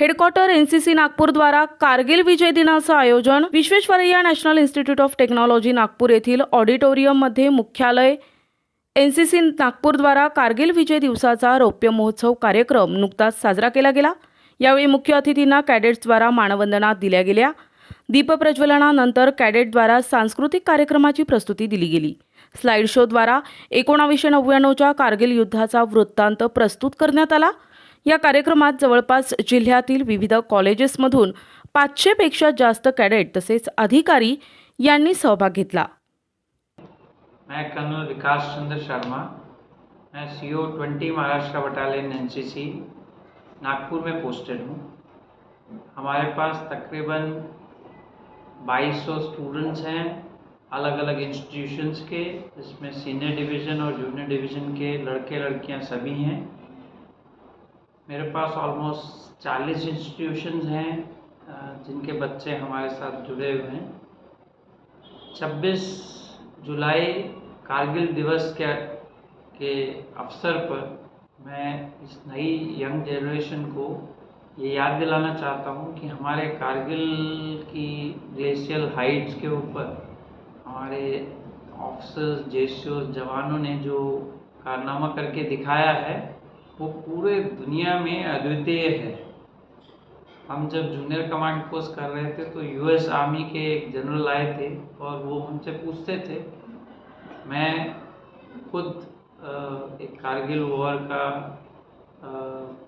Headquarter NCC Nagpur द्वारा कारगिल विजय दिनाचं आयोजन Visvesvaraya National Institute of Technology Nagpur येथील ऑडिटोरियममध्ये मुख्यालय एनसीसी सी नागपूरद्वारा कारगिल विजय दिवसाचा रौप्य महोत्सव कार्यक्रम नुकताच साजरा केला गेला. यावेळी मुख्य अतिथींना कॅडेट्सद्वारा मानवंदना दिल्या गेल्या. दीपप्रज्वलनानंतर कॅडेटद्वारा सांस्कृतिक कार्यक्रमाची प्रस्तुती दिली गेली. स्लाइड शोद्वारा एकोणावीसशे नव्याण्णवच्या कारगिल युद्धाचा वृत्तांत प्रस्तुत करण्यात आला. या कार्यक्रमात जवळपास जिल्ह्यातील विविध कॉलेजेसमधून पाचशेपेक्षा जास्त कॅडेट तसेच अधिकारी यांनी सहभाग घेतला. मैं कर्नल विकास चंद्र शर्मा, मैं C O twenty Maharashtra battalion N C C Nagpur में पोस्टेड हूँ। हमारे पास तकरीबन 2200 स्टूडेंट्स हैं अलग अलग इंस्टीट्यूशंस के, जिसमें सीनियर डिवीज़न और जूनियर डिवीज़न के लड़के लड़कियाँ सभी हैं। मेरे पास ऑलमोस्ट 40 इंस्टीट्यूशंस हैं जिनके बच्चे हमारे साथ जुड़े हुए हैं। 26 जुलाई कारगिल दिवस के के अवसर पर मैं इस नई यंग जनरेशन को ये याद दिलाना चाहता हूँ कि हमारे कारगिल की ग्लेशियल हाइट्स के ऊपर हमारे ऑफिसर्स जेसियोस जवानों ने जो कारनामा करके दिखाया है वो पूरे दुनिया में अद्वितीय है। हम जब जूनियर कमांड कोर्स कर रहे थे तो यूएस आर्मी के एक जनरल आए थे और वो हमसे पूछते थे, मैं खुद एक कारगिल वॉर का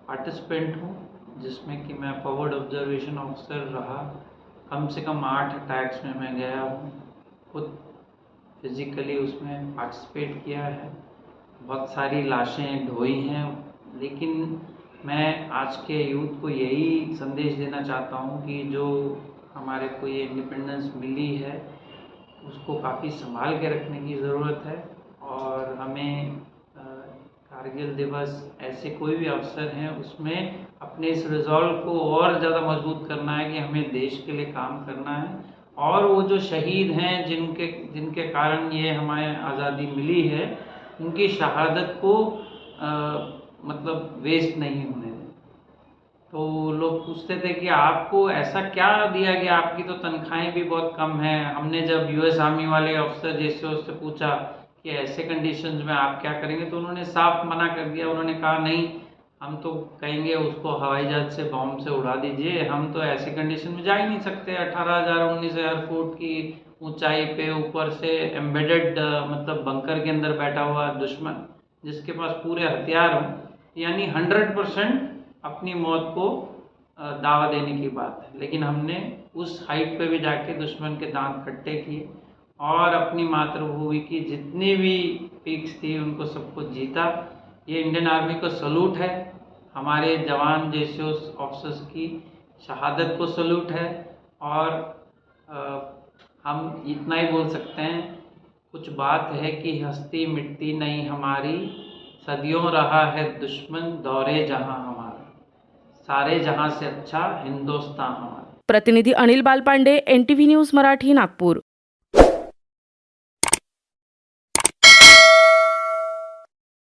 पार्टिसिपेंट हूँ, जिसमें कि मैं फॉरवर्ड ऑब्जर्वेशन ऑफिसर रहा। कम से कम आठ अटैक्स में मैं गया हूँ। खुद फिजिकली उसमें पार्टिसिपेट किया है। बहुत सारी लाशें ढोई हैं लेकिन मैं आज के यूथ को यही संदेश देना चाहता हूँ कि जो हमारे को ये इंडिपेंडेंस मिली है उसको काफ़ी संभाल के रखने की ज़रूरत है और हमें कारगिल दिवस ऐसे कोई भी अवसर हैं उसमें अपने इस रिजॉल्व को और ज़्यादा मज़बूत करना है कि हमें देश के लिए काम करना है और वो जो शहीद हैं जिनके जिनके कारण ये हमारे आज़ादी मिली है उनकी शहादत को अ, मतलब वेस्ट नहीं होने दें। तो लोग पूछते थे कि आपको ऐसा क्या दिया गया? आपकी तो तनख्वाहें भी बहुत कम हैं। हमने जब यूएस आर्मी वाले अफसर जैसे उससे पूछा कि ऐसे कंडीशंस में आप क्या करेंगे तो उन्होंने साफ़ मना कर दिया। उन्होंने कहा, नहीं, हम तो कहेंगे उसको हवाई जहाज़ से बॉम्ब से उड़ा दीजिए। हम तो ऐसी कंडीशन में जा ही नहीं सकते। अठारह हज़ार, उन्नीस हज़ार फुट की ऊंचाई पे ऊपर से एम्बेडेड मतलब बंकर के अंदर बैठा हुआ दुश्मन, जिसके पास पूरे हथियार हों यानी हंड्रेड परसेंट अपनी मौत को दावा देने की बात है। लेकिन हमने उस हाइट पे भी जाके दुश्मन के दांत खट्टे किए और अपनी मातृभूमि की जितनी भी पीक्स थी उनको सबको जीता। ये इंडियन आर्मी को सलूट है। हमारे जवान जैसे उस ऑफिसर्स की शहादत को सलूट है। और अ, हम इतना ही बोल सकते हैं कुछ बात है कि हस्ती मिट्टी नहीं हमारी। सदियों रहा है दुश्मन, दौरे जहाँ हमारा। सारे जहाँ से अच्छा हिंदुस्तान हमारा। प्रतिनिधि Anil Balpande N T news Marathi, Nagpur.